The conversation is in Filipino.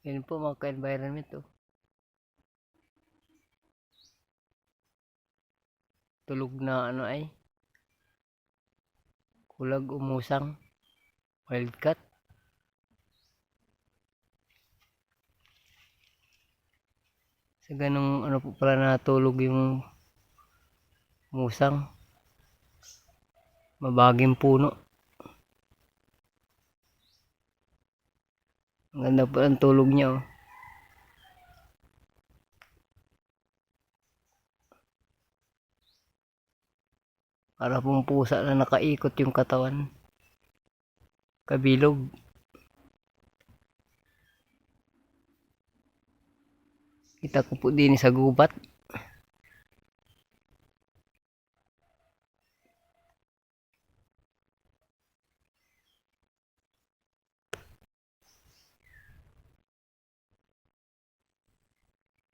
Yan po mga ka-environment oh. Tulog na ano ay kulag umusang wildcat. Sa ganong ano po pala natulog yung musang. Mabaging puno. Ang ganda po ang tulog niya oh. Para pong pusa na nakaikot yung katawan. Kabilog. Kita ko po din sa gubat.